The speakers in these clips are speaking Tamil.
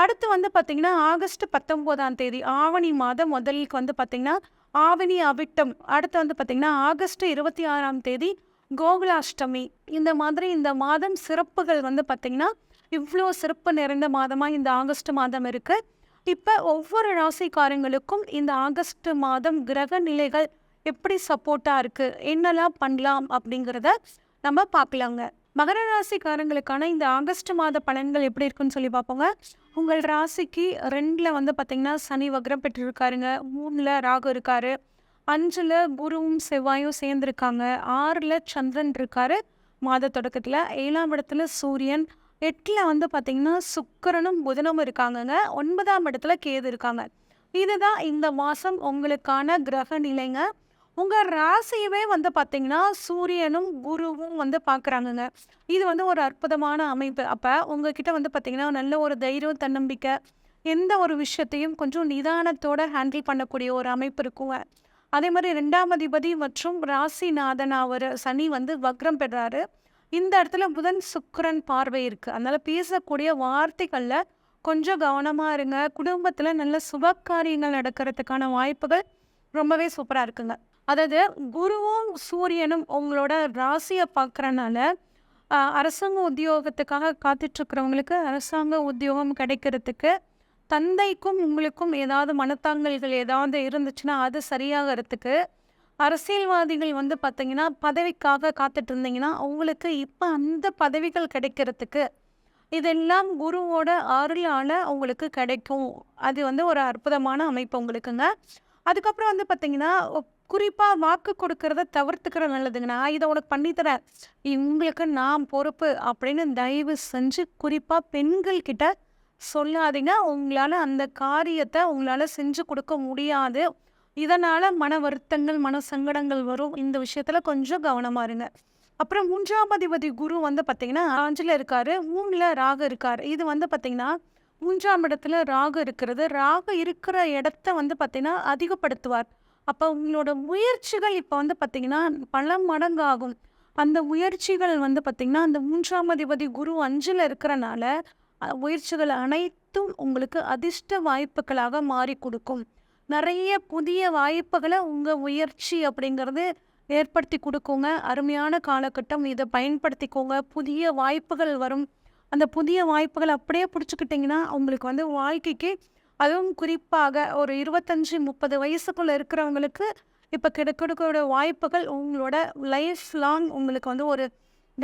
அடுத்து வந்து பார்த்திங்கன்னா ஆகஸ்ட் பத்தொம்போதாம் தேதி ஆவணி மாதம் முதலுக்கு வந்து பார்த்திங்கன்னா ஆவணி அவிட்டம். அடுத்து வந்து பார்த்திங்கன்னா ஆகஸ்ட் இருபத்தி ஆறாம் தேதி கோகுலாஷ்டமி. இந்த மாதிரி இந்த மாதம் சிறப்புகள் வந்து பார்த்திங்கன்னா இவ்வளோ சிறப்பு நிறைந்த மாதமாக இந்த ஆகஸ்ட் மாதம் இருக்குது இப்போ ஒவ்வொரு ராசிக்காரங்களுக்கும் இந்த ஆகஸ்ட் மாதம் கிரக நிலைகள் எப்படி சப்போர்ட்டாக இருக்குது என்னெல்லாம் பண்ணலாம் அப்படிங்கிறத நம்ம பார்க்கலாங்க. மகர ராசிக்காரங்களுக்கான இந்த ஆகஸ்ட் மாத பலன்கள் எப்படி இருக்குன்னு சொல்லி பார்ப்போங்க. உங்கள் ராசிக்கு ரெண்டில் வந்து பார்த்திங்கன்னா சனி வக்ரம் பெற்றிருக்காருங்க. மூணில் ராகு இருக்காரு. அஞ்சில் குருவும் செவ்வாயும் சேர்ந்துருக்காங்க. ஆறில் சந்திரன் இருக்காரு. மாத தொடக்கத்தில் ஏழாம் இடத்துல சூரியன். எட்டில் வந்து பார்த்திங்கன்னா சுக்கரனும் புதனும் இருக்காங்கங்க. ஒன்பதாம் இடத்துல கேது இருக்காங்க. இதுதான் இந்த மாதம் உங்களுக்கான கிரக நிலைங்க. உங்கள் ராசியவே வந்து பார்த்திங்கன்னா சூரியனும் குருவும் வந்து பார்க்குறாங்கங்க இது வந்து ஒரு அற்புதமான அமைப்பு. அப்போ உங்ககிட்ட வந்து பார்த்திங்கன்னா நல்ல ஒரு தைரியம் தன்னம்பிக்கை எந்த ஒரு விஷயத்தையும் கொஞ்சம் நிதானத்தோடு ஹேண்டில் பண்ணக்கூடிய ஒரு அமைப்பு இருக்குங்க. அதே மாதிரி ரெண்டாம் அதிபதி மற்றும் ராசிநாதன் அவர் சனி வந்து வக்ரம் பெறாரு. இந்த இடத்துல புதன் சுக்கரன் பார்வை இருக்குது அதனால் பேசக்கூடிய வார்த்தைகளில் கொஞ்சம் கவனமாக இருங்க. குடும்பத்தில் நல்ல சுப காரியங்கள் நடக்கிறதுக்கான வாய்ப்புகள் ரொம்பவே சூப்பராக இருக்குங்க. அதாவது குருவும் சூரியனும் உங்களோட ராசியை பார்க்குறனால அரசாங்க உத்தியோகத்துக்காக காத்துட்ருக்கிறவங்களுக்கு அரசாங்க உத்தியோகம் கிடைக்கிறதுக்கு தந்தைக்கும் உங்களுக்கும் ஏதாவது மனத்தாங்கல்கள் ஏதாவது இருந்துச்சுன்னா அது சரியாகிறதுக்கு அரசியல்வாதிகள் வந்து பார்த்தீங்கன்னா பதவிக்காக காத்துட்டு இருந்தீங்கன்னா அவங்களுக்கு இப்போ அந்த பதவிகள் கிடைக்கிறதுக்கு இதெல்லாம் குருவோட அருளால் உங்களுக்கு கிடைக்கும். அது வந்து ஒரு அற்புதமான அமைப்பு உங்களுக்குங்க. அதுக்கப்புறம் வந்து பார்த்திங்கன்னா குறிப்பாக வாக்கு கொடுக்கறத தவிர்த்துக்கிற நல்லதுங்க. நான் இதை உனக்கு பண்ணித்தரேன். உங்களுக்கு நான் பொறுப்பு அப்படின்னு தயவு செஞ்சு குறிப்பாக பெண்கள் கிட்ட சொல்லாதீங்க. உங்களால் அந்த காரியத்தை உங்களால் செஞ்சு கொடுக்க முடியாது. இதனால் மன வருத்தங்கள் மன சங்கடங்கள் வரும். இந்த விஷயத்தில் கொஞ்சம் கவனமாக இருங்க. அப்புறம் மூன்றாம் அதிபதி குரு வந்து பார்த்திங்கன்னா அஞ்சில் இருக்கார் மூணில் ராகு இருக்கார். இது வந்து பார்த்திங்கன்னா மூன்றாம் இடத்துல ராகு இருக்கிறது. ராகு இருக்கிற இடத்த வந்து பார்த்திங்கன்னா அதிகப்படுத்துவார். அப்போ உங்களோட முயற்சிகள் இப்போ வந்து பார்த்திங்கன்னா பல மடங்காகும். அந்த முயற்சிகள் வந்து பார்த்திங்கன்னா அந்த மூன்றாம் அதிபதி குரு அஞ்சில் இருக்கிறனால முயற்சிகள் அனைத்தும் உங்களுக்கு அதிர்ஷ்ட வாய்ப்புகளாக மாறி கொடுக்கும். நிறைய புதிய வாய்ப்புகளை உங்கள் முயற்சி அப்படிங்கிறது ஏற்படுத்தி கொடுக்குங்க. அருமையான காலகட்டம். இதை பயன்படுத்திக்கோங்க. புதிய வாய்ப்புகள் வரும். அந்த புதிய வாய்ப்புகள் அப்படியே பிடிச்சிக்கிட்டிங்கன்னா உங்களுக்கு வந்து வாழ்க்கைக்கு அதுவும் குறிப்பாக ஒரு இருபத்தஞ்சி முப்பது வயசுக்குள்ளே இருக்கிறவங்களுக்கு இப்போ கிடைக்கக்கூடிய வாய்ப்புகள் உங்களோட லைஃப் லாங் உங்களுக்கு வந்து ஒரு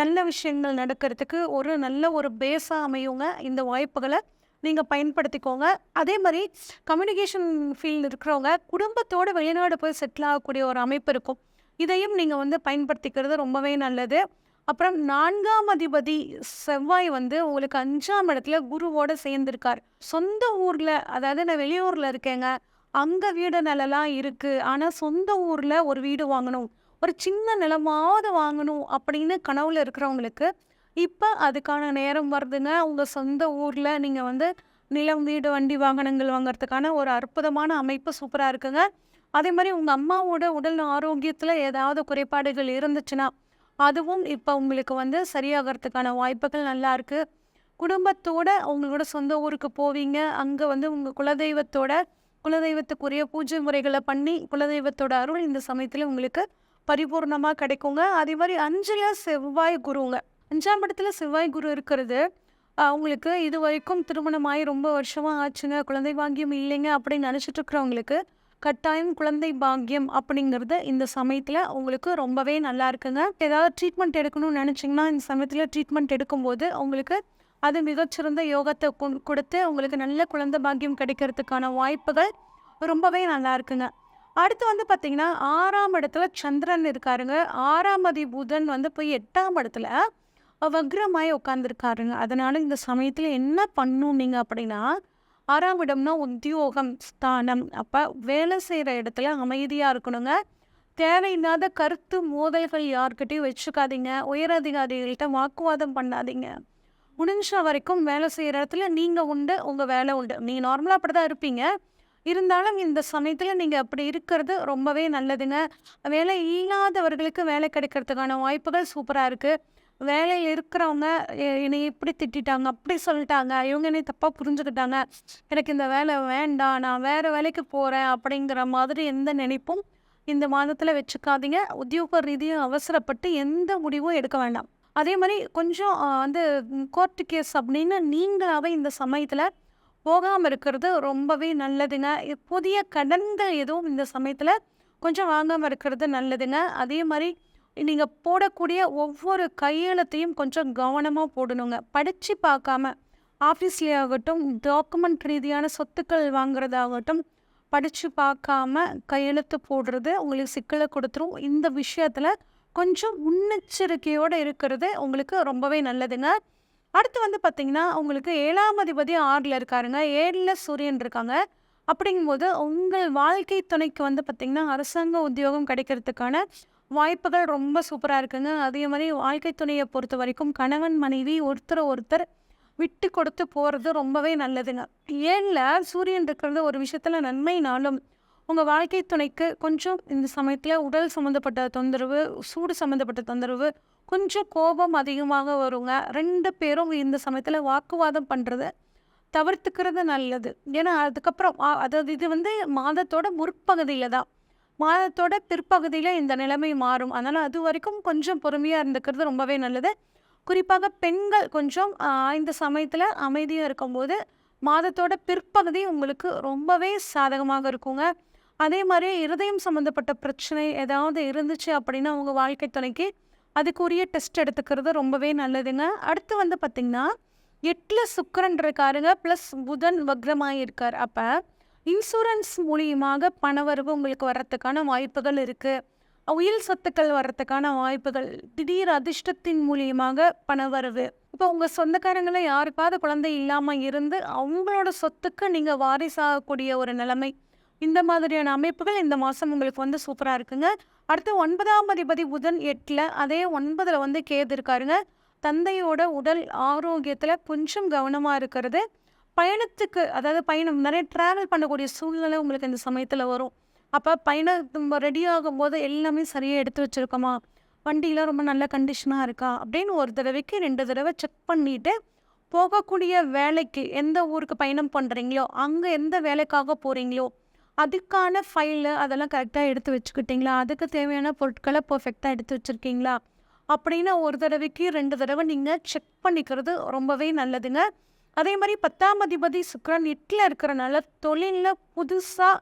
நல்ல விஷயங்கள் நடக்கிறதுக்கு ஒரு நல்ல ஒரு பேஸாக அமையுங்க. இந்த வாய்ப்புகளை நீங்கள் பயன்படுத்திக்கோங்க. அதே மாதிரி கம்யூனிகேஷன் ஃபீல்டு இருக்கிறவங்க குடும்பத்தோட வெளிநாடு போய் செட்டில் ஆகக்கூடிய ஒரு அமைப்பு இருக்கும். இதையும் நீங்கள் வந்து பயன்படுத்திக்கிறது ரொம்பவே நல்லது. அப்புறம் நான்காம் அதிபதி செவ்வாய் வந்து உங்களுக்கு அஞ்சாம் இடத்துல குருவோட சேர்ந்திருக்கார். சொந்த ஊரில் அதாவது நான் வெளியூரில் இருக்கேங்க அங்கே வீடு நிலலாம் இருக்குது ஆனால் சொந்த ஊரில் ஒரு வீடு வாங்கணும் ஒரு சின்ன நிலமாவது வாங்கணும் அப்படின்னு கனவுல இருக்கிறவங்களுக்கு இப்போ அதுக்கான நேரம் வருதுங்க. உங்கள் சொந்த ஊரில் நீங்கள் வந்து நிலம் வீடு வண்டி வாகனங்கள் வாங்குறதுக்கான ஒரு அற்புதமான அமைப்பு சூப்பராக இருக்குங்க. அதே மாதிரி உங்கள் அம்மாவோட உடல் ஆரோக்கியத்தில் ஏதாவது குறைபாடுகள் இருந்துச்சுன்னா அதுவும் இப்போ உங்களுக்கு வந்து சரியாகிறதுக்கான வாய்ப்புகள் நல்லா இருக்குது குடும்பத்தோட உங்களோட சொந்த ஊருக்கு போவீங்க. அங்கே வந்து உங்கள் குலதெய்வத்தோட குலதெய்வத்துக்குரிய பூஜை முறைகளை பண்ணி குலதெய்வத்தோட அருள் இந்த சமயத்தில் உங்களுக்கு பரிபூர்ணமாக கிடைக்குங்க. அதே மாதிரி அஞ்சில் செவ்வாய் குருங்க. அஞ்சாம் இடத்துல செவ்வாய் குரு இருக்கிறது. அவங்களுக்கு உங்களுக்கு இது வரைக்கும் திருமணமாகி ரொம்ப வருஷமாக ஆச்சுங்க. குழந்தை பாக்கியம் இல்லைங்க அப்படின்னு நினச்சிட்டு இருக்கிறவங்களுக்கு கட்டாயம் குழந்தை பாக்கியம் அப்படிங்கிறது இந்த சமயத்தில் உங்களுக்கு ரொம்பவே நல்லா இருக்குங்க. ஏதாவது ட்ரீட்மெண்ட் எடுக்கணும்னு நினச்சிங்கன்னா இந்த சமயத்தில் ட்ரீட்மெண்ட் எடுக்கும்போது உங்களுக்கு அது மிகச்சிறந்த யோகத்தை கொடுத்து உங்களுக்கு நல்ல குழந்தை பாக்கியம் கிடைக்கிறதுக்கான வாய்ப்புகள் ரொம்பவே நல்லா இருக்குங்க. அடுத்து வந்து பார்த்திங்கன்னா ஆறாம் இடத்துல சந்திரன் இருக்காருங்க. ஆறாம் அதி புதன் வந்து போய் எட்டாம் இடத்துல வக்ரமாய் உட்காந்துருக்காருங்க அதனால் இந்த சமயத்தில் என்ன பண்ணும் நீங்கள் அப்படின்னா ஆறாம் இடம்னா உத்தியோகம் ஸ்தானம். அப்போ வேலை செய்கிற இடத்துல அமைதியாக இருக்கணுங்க. தேவையில்லாத கருத்து மோதல்கள் யார்கிட்டையும் வச்சுக்காதீங்க. உயரதிகாரிகள்கிட்ட வாக்குவாதம் பண்ணாதீங்க. முடிஞ்ச வரைக்கும் வேலை செய்கிற இடத்துல நீங்கள் உண்டு உங்கள் வேலை உண்டு. நீங்கள் நார்மலாக அப்படி தான் இருப்பீங்க. இருந்தாலும் இந்த சமயத்தில் நீங்கள் அப்படி இருக்கிறது ரொம்பவே நல்லதுங்க. வேலை இல்லாதவர்களுக்கு வேலை கிடைக்கிறதுக்கான வாய்ப்புகள் சூப்பராக இருக்குது வேலையில் இருக்கிறவங்க என்னை இப்படி திட்டிட்டாங்க அப்படி சொல்லிட்டாங்க இவங்க என்னை தப்பாக புரிஞ்சுக்கிட்டாங்க எனக்கு இந்த வேலை வேண்டாம் நான் வேறு வேலைக்கு போகிறேன் அப்படிங்கிற மாதிரி எந்த நினைப்பும் இந்த மாதத்தில் வச்சுக்காதீங்க. உத்தியோக ரீதியும் அவசரப்பட்டு எந்த முடிவும் எடுக்க வேண்டாம். அதே மாதிரி கொஞ்சம் வந்து கோர்ட்டு கேஸ் அப்படின்னு நீங்களாவே இந்த சமயத்தில் போகாமல் இருக்கிறது ரொம்பவே நல்லதுங்க. புதிய கடன்கள் எதுவும் இந்த சமயத்தில் கொஞ்சம் வாங்காமல் இருக்கிறது நல்லதுங்க. அதே மாதிரி நீங்கள் போடக்கூடிய ஒவ்வொரு கையெழுத்தையும் கொஞ்சம் கவனமாக போடணுங்க. படித்து பார்க்காம ஆஃபீஸ்லேயே ஆகட்டும் டாக்குமெண்ட் ரீதியான சொத்துக்கள் வாங்குறதாகட்டும் படித்து பார்க்காம கையெழுத்து போடுறது உங்களுக்கு சிக்கலை கொடுத்துரும். இந்த விஷயத்தில் கொஞ்சம் முன்னெச்சரிக்கையோடு இருக்கிறது உங்களுக்கு ரொம்பவே நல்லதுங்க. அடுத்து வந்து பார்த்திங்கன்னா உங்களுக்கு ஏழாம் அதிபதி ஆறில் இருக்காருங்க. ஏழில் சூரியன் இருக்காங்க. அப்படிங்கும்போது உங்கள் வாழ்க்கை துணைக்கு வந்து பார்த்திங்கன்னா அரசாங்க உத்தியோகம் கிடைக்கிறதுக்கான வாய்ப்புகள் ரொம்ப சூப்பராக இருக்குங்க அதே மாதிரி வாழ்க்கை துணையை பொறுத்த வரைக்கும் கணவன் மனைவி ஒருத்தர் ஒருத்தர் விட்டு கொடுத்து போகிறது ரொம்பவே நல்லதுங்க. ஏழில் சூரியன் இருக்கிறது ஒரு விஷயத்தில் நன்மைனாலும் உங்கள் வாழ்க்கை துணைக்கு கொஞ்சம் இந்த சமயத்தில் உடல் சம்மந்தப்பட்ட தொந்தரவு சூடு சம்மந்தப்பட்ட தொந்தரவு கொஞ்சம் கோபம் அதிகமாக வருங்க. ரெண்டு பேரும் இந்த சமயத்தில் வாக்குவாதம் பண்ணுறது தவிர்த்துக்கிறது நல்லது. ஏன்னா அதுக்கப்புறம் அதாவது இது வந்து மாதத்தோட முற்பகுதியில் தான் மாதத்தோட பிற்பகுதியில் இந்த நிலைமை மாறும். அதனால் அது வரைக்கும் கொஞ்சம் பொறுமையாக இருந்துக்கிறது ரொம்பவே நல்லது. குறிப்பாக பெண்கள் கொஞ்சம் இந்த சமயத்தில் அமைதியாக இருக்கும்போது மாதத்தோட பிற்பகுதி உங்களுக்கு ரொம்பவே சாதகமாக இருக்குங்க. அதே மாதிரி இருதயம் சம்மந்தப்பட்ட பிரச்சனை ஏதாவது இருந்துச்சு அப்படின்னா உங்கள் வாழ்க்கை துணைக்கு அதுக்குரிய டெஸ்ட் எடுத்துக்கிறது ரொம்பவே நல்லதுங்க. அடுத்து வந்து பார்த்திங்கன்னா எட்டில் சுக்கரன் இருக்காருங்க. ப்ளஸ் புதன் வக்ரமாக இருக்கார் அப்போ இன்சூரன்ஸ் மூலியமாக பணவரவு உங்களுக்கு வர்றதுக்கான வாய்ப்புகள் இருக்குது உயில் சொத்துக்கள் வர்றதுக்கான வாய்ப்புகள் திடீர் அதிர்ஷ்டத்தின் மூலியமாக பணவரவு. இப்போ உங்கள் சொந்தக்காரங்களை யாருக்காவது குழந்தை இல்லாமல் இருந்து அவங்களோட சொத்துக்கு நீங்கள் வாரிசாகக்கூடிய ஒரு நிலைமை. இந்த மாதிரியான அமைப்புகள் இந்த மாதம் உங்களுக்கு வந்து சூப்பராக இருக்குங்க. அடுத்து ஒன்பதாம் அதிபதி புதன் எட்டில் அதே ஒன்பதில் வந்து கேது இருக்காருங்க. தந்தையோட உடல் ஆரோக்கியத்தில் கொஞ்சம் கவனமாக இருக்கிறது. பயணத்துக்கு அதாவது பயணம் நிறைய ட்ராவல் பண்ணக்கூடிய சூழ்நிலை உங்களுக்கு இந்த சமயத்தில் வரும். அப்போ பயணம் ரெடி ஆகும்போது எல்லாமே சரியாக எடுத்து வச்சுருக்கோமா? வண்டியெலாம் ரொம்ப நல்ல கண்டிஷனாக இருக்கா? அப்படின்னு ஒரு தடவைக்கு ரெண்டு தடவை செக் பண்ணிவிட்டு போகக்கூடிய வேலைக்கு எந்த ஊருக்கு பயணம் பண்ணுறீங்களோ அங்கே எந்த வேலைக்காக போகிறீங்களோ அதுக்கான ஃபைலு அதெல்லாம் கரெக்டாக எடுத்து வச்சுக்கிட்டீங்களா? அதுக்கு தேவையான பொருட்களை பர்ஃபெக்டாக எடுத்து வச்சுருக்கீங்களா? அப்படின்னு ஒரு தடவைக்கு ரெண்டு தடவை நீங்கள் செக் பண்ணிக்கிறது ரொம்பவே நல்லதுங்க. அதே மாதிரி பத்தாம் அதிபதி சுக்கிரன் எட்டில் இருக்கிறனால தொழிலில் புதுசாக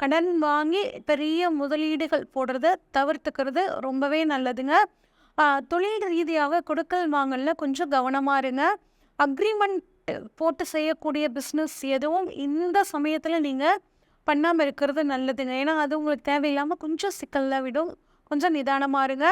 கடன் வாங்கி பெரிய முதலீடுகள் போடுறத தவிர்த்துக்கிறது ரொம்பவே நல்லதுங்க. தொழில் ரீதியாக கொடுக்கல் வாங்கல கொஞ்சம் கவனமாக இருங்க. அக்ரிமெண்ட் போட்டு செய்யக்கூடிய பிஸ்னஸ் எதுவும் இந்த சமயத்தில் நீங்கள் பண்ணாமல் இருக்கிறது நல்லதுங்க. ஏன்னா அது உங்களுக்கு தேவையில்லாமல் கொஞ்சம் சிக்கலில் விடும். கொஞ்சம் நிதானமாக இருங்க.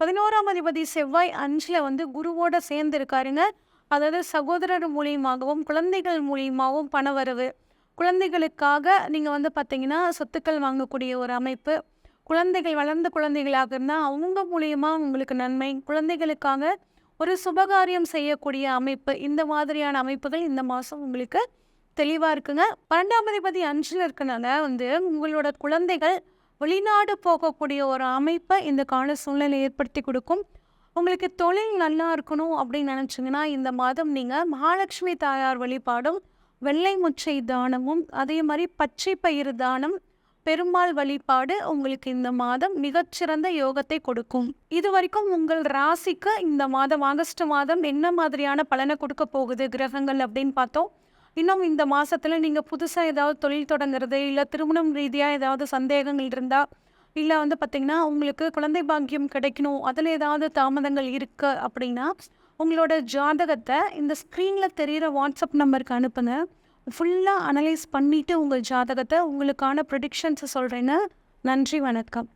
பதினோராம் அதிபதி செவ்வாய் அஞ்சில் வந்து குருவோட சேர்ந்து இருக்காருங்க அதாவது சகோதரர் மூலியமாகவும் குழந்தைகள் மூலியமாகவும் பணவரவு. குழந்தைகளுக்காக நீங்கள் வந்து பார்த்தீங்கன்னா சொத்துக்கள் வாங்கக்கூடிய ஒரு அமைப்பு. குழந்தைகள் வளர்ந்த குழந்தைகளாக இருந்தால் அவங்க மூலியமாக உங்களுக்கு நன்மை. குழந்தைகளுக்காக ஒரு சுபகாரியம் செய்யக்கூடிய அமைப்பு. இந்த மாதிரியான அமைப்புகள் இந்த மாதம் உங்களுக்கு தெளிவாக இருக்குங்க. பன்னெண்டாம் அதிபதி அஞ்சில் இருக்கனால வந்து உங்களோட குழந்தைகள் வெளிநாடு போகக்கூடிய ஒரு அமைப்பை இந்த கால சூழ்நிலை ஏற்படுத்தி கொடுக்கும். உங்களுக்கு தொழில் நல்லா இருக்கணும் அப்படின்னு நினச்சிங்கன்னா இந்த மாதம் நீங்கள் மகாலட்சுமி தாயார் வழிபாடும் வெள்ளை முச்சை தானமும் அதே மாதிரி பச்சை பயிறு தானம் பெருமாள் வழிபாடு உங்களுக்கு இந்த மாதம் மிகச்சிறந்த யோகத்தை கொடுக்கும். இது வரைக்கும் உங்கள் ராசிக்கு இந்த மாதம் ஆகஸ்ட் மாதம் என்ன மாதிரியான பலனை கொடுக்க போகுது கிரகங்கள் அப்படின்னு பார்த்தோம். இன்னும் இந்த மாதத்தில் நீங்கள் புதுசாக ஏதாவது தொழில் தொடங்குறது இல்லை திருமணம் ரீதியாக ஏதாவது சந்தேகங்கள் இருந்தால் இல்லை வந்து பார்த்திங்கன்னா உங்களுக்கு குழந்தை பாக்கியம் கிடைக்கணும். அதில் ஏதாவது தாமதங்கள் இருக்குது அப்படின்னா உங்களோட ஜாதகத்தை இந்த ஸ்க்ரீனில் தெரிகிற வாட்ஸ்அப் நம்பருக்கு அனுப்புங்க. ஃபுல்லாக அனலைஸ் பண்ணிவிட்டு உங்கள் ஜாதகத்தை உங்களுக்கான ப்ரிடிக்ஷன்ஸை சொல்கிறேன்னு நன்றி வணக்கம்.